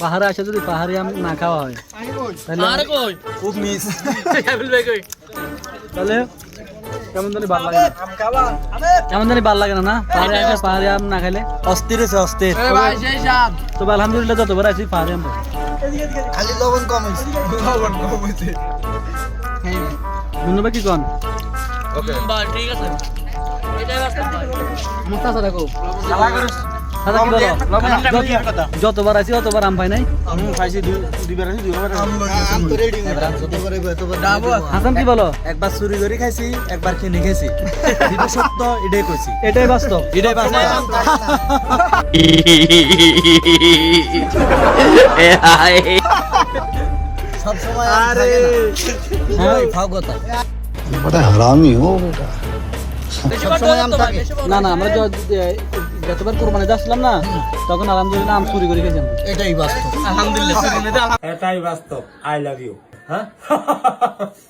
পাহাড়ে আসে যদি পাহাড়ি আম না খাওয়া হয় তাহলে আরে কই? খুব মিস। কাবিল ভাই কই? তাহলে কেমন জানি ভালো লাগে না। কেমন জানি ভালো লাগে না না? পাহাড়ে আসে পাহাড়ি আম না খাইলে। অস্থির হয়েছে অস্থির। তবে আলহামদুলিল্লাহ যতবার আছি পাহাড়ি আম খালি লবণ কম হয়েছে। লবণ কম হয়েছে। বন্ধু ভাই কি কন? ভাই ঠিক আছে। মুস্তাসা দেখো। যতবার আছি অতবার আম পাই নাই? Am ready. হাসান কি বলো? একবার চুরি করে খাইছি একবার কিনে খাইছি। যেটা সত্য এটাই কইছি। এটাই বাস্তব। এটাই বাস্তব। সব সময় আরে। হ্যাঁ ফাও কথা। সবসময় আম থাকে। না না আমরা যতবার কোরবানি যাচ্ছিলাম না তখন আলহামদুলিল্লাহ আম চুরি করে খেয়েছি এটাই বাস্তব। আলহামদুলিল্লাহ। এটাই বাস্তব। আই লাভ ইউ হ্যাঁ?